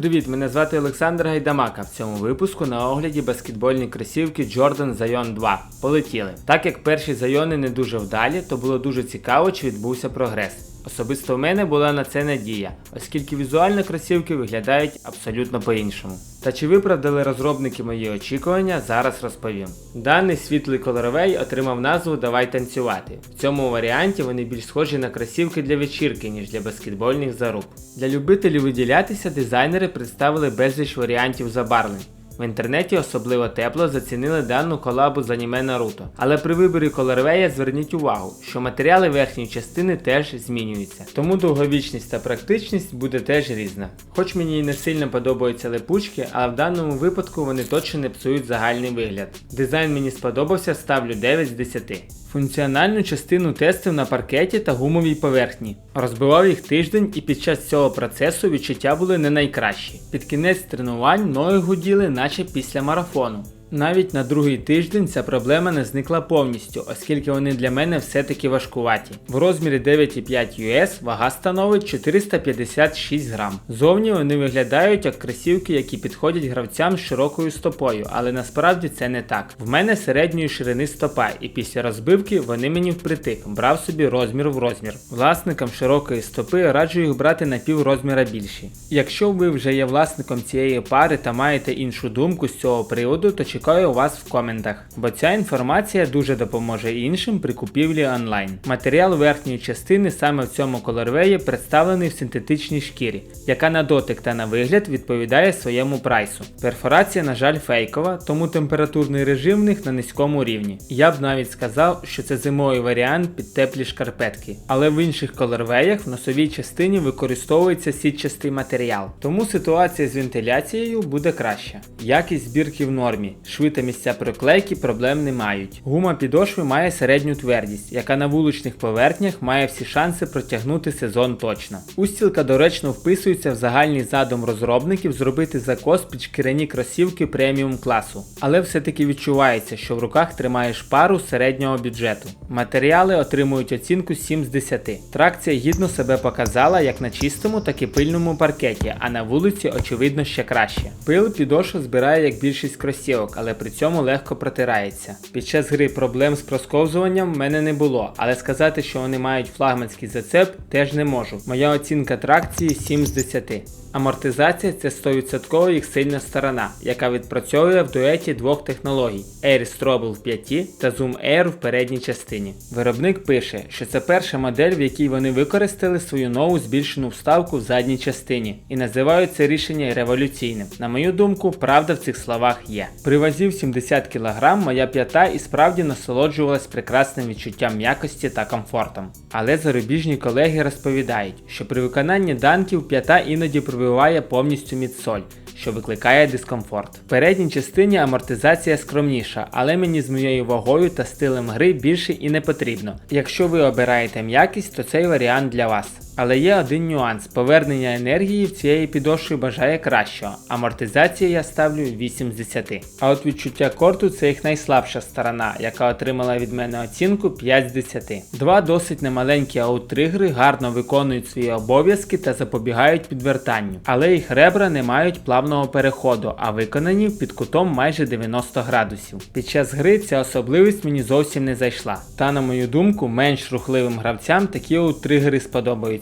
Привіт, мене звати Олександр Гайдамака. В цьому випуску на огляді баскетбольні кросівки Jordan Zion 2. Полетіли. Так як перші зайони не дуже вдалі, то було дуже цікаво, чи відбувся прогрес. Особисто в мене була на це надія, оскільки візуально кросівки виглядають абсолютно по-іншому. Та чи виправдали розробники мої очікування, зараз розповім. Даний світлий кольоровий отримав назву Давай танцювати. В цьому варіанті вони більш схожі на кросівки для вечірки, ніж для баскетбольних заруб. Для любителів виділятися дизайнери представили безліч варіантів забарвлень. В інтернеті особливо тепло зацінили дану колабу з аніме Наруто. Але при виборі колорвея зверніть увагу, що матеріали верхньої частини теж змінюються. Тому довговічність та практичність буде теж різна. Хоч мені і не сильно подобаються липучки, але в даному випадку вони точно не псують загальний вигляд. Дизайн мені сподобався, ставлю 9 з 10. Функціональну частину тестив на паркеті та гумовій поверхні. Розбивав їх тиждень і під час цього процесу відчуття були не найкращі. Під кінець тренувань ноги гуділи, наче після марафону. Навіть на другий тиждень ця проблема не зникла повністю, оскільки вони для мене все-таки важкуваті. В розмірі 9,5 US вага становить 456 грам. Зовні вони виглядають як кросівки, які підходять гравцям з широкою стопою, але насправді це не так. В мене середньої ширини стопа, і після розбивки вони мені впритик, брав собі розмір в розмір. Власникам широкої стопи раджу їх брати на пів розміра більші. Якщо ви вже є власником цієї пари та маєте іншу думку з цього приводу, то чекаю вас в коментах, бо ця інформація дуже допоможе іншим при купівлі онлайн. Матеріал верхньої частини саме в цьому колорвеї представлений в синтетичній шкірі, яка на дотик та на вигляд відповідає своєму прайсу. Перфорація, на жаль, фейкова, тому температурний режим в них на низькому рівні. Я б навіть сказав, що це зимовий варіант під теплі шкарпетки, але в інших колорвеях в носовій частині використовується сітчастий матеріал, тому ситуація з вентиляцією буде краща. Якість збірки в нормі, шви та місця приклейки проблем не мають. Гума підошви має середню твердість, яка на вуличних поверхнях має всі шанси протягнути сезон точно. Устілка доречно вписується в загальний задум розробників зробити закос під шкіряні кросівки преміум класу, але все-таки відчувається, що в руках тримаєш пару середнього бюджету. Матеріали отримують оцінку 7 з 10. Тракція гідно себе показала як на чистому, так і пильному паркеті, а на вулиці очевидно ще краще. Пил підошва збирає як більшість кросівок, але при цьому легко протирається. Під час гри проблем з просковзуванням в мене не було, але сказати, що вони мають флагманський зацеп, теж не можу. Моя оцінка тракції 7 з 10. Амортизація це 100% їх сильна сторона, яка відпрацьовує в дуеті двох технологій Air Strobel в 5 та Zoom Air в передній частині. Виробник пише, що це перша модель, в якій вони використали свою нову збільшену вставку в задній частині і називають це рішення революційним. На мою думку, правда в цих словах є. При вазі 70 кг моя п'ята і справді насолоджувалась прекрасним відчуттям м'якості та комфортом. Але зарубіжні колеги розповідають, що при виконанні данків п'ята іноді пробиває повністю мідсоль, що викликає дискомфорт. В передній частині амортизація скромніша, але мені з моєю вагою та стилем гри більше і не потрібно. Якщо ви обираєте м'якість, то цей варіант для вас. Але є один нюанс: повернення енергії в цієї підошви бажає кращого. Амортизація я ставлю 8 з 10. А от відчуття корту це їх найслабша сторона, яка отримала від мене оцінку 5 з 10. Два досить немаленькі ауттригери гарно виконують свої обов'язки та запобігають підвертанню, але їх ребра не мають плавного переходу, а виконані під кутом майже 90 градусів. Під час гри ця особливість мені зовсім не зайшла. Та, на мою думку, менш рухливим гравцям такі ауттригери сподобаються.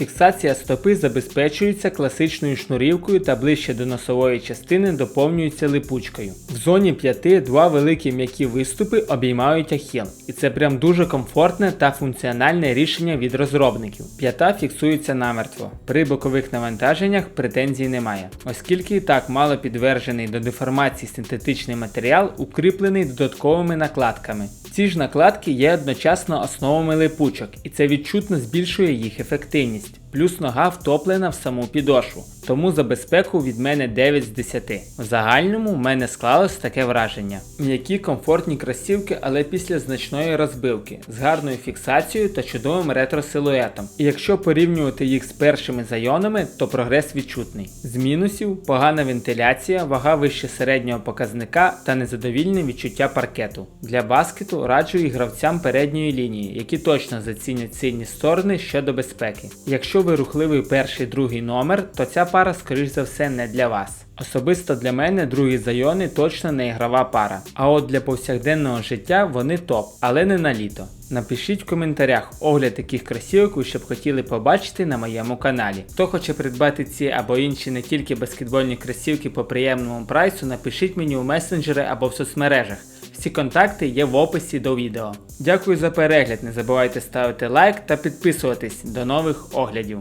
Фіксація стопи забезпечується класичною шнурівкою та ближче до носової частини доповнюється липучкою. В зоні 5 два великі м'які виступи обіймають ахіл, і це прям дуже комфортне та функціональне рішення від розробників. П'ята фіксується намертво. При бокових навантаженнях претензій немає, оскільки і так мало підвержений до деформації синтетичний матеріал, укріплений додатковими накладками. Ці ж накладки є одночасно основами липучок, і це відчутно збільшує їх ефективність. Плюс нога втоплена в саму підошву, тому за безпеку від мене 9 з 10. В загальному в мене склалось таке враження. М'які комфортні кросівки, але після значної розбивки, з гарною фіксацією та чудовим ретро-силуетом. І якщо порівнювати їх з першими зайонами, то прогрес відчутний. З мінусів погана вентиляція, вага вище середнього показника та незадовільне відчуття паркету. Для баскету раджу і гравцям передньої лінії, які точно зацінять сильні сторони щодо безпеки. Якщо Ви рухливий перший другий номер, то ця пара, скоріш за все, не для вас. Особисто для мене другі зайони точно не ігрова пара. А от для повсякденного життя вони топ, але не на літо. Напишіть в коментарях огляд таких кросівок, ви ще б хотіли побачити на моєму каналі. Хто хоче придбати ці або інші не тільки баскетбольні кросівки по приємному прайсу, напишіть мені у месенджери або в соцмережах. Всі контакти є в описі до відео. Дякую за перегляд, не забувайте ставити лайк та підписуватись. До нових оглядів.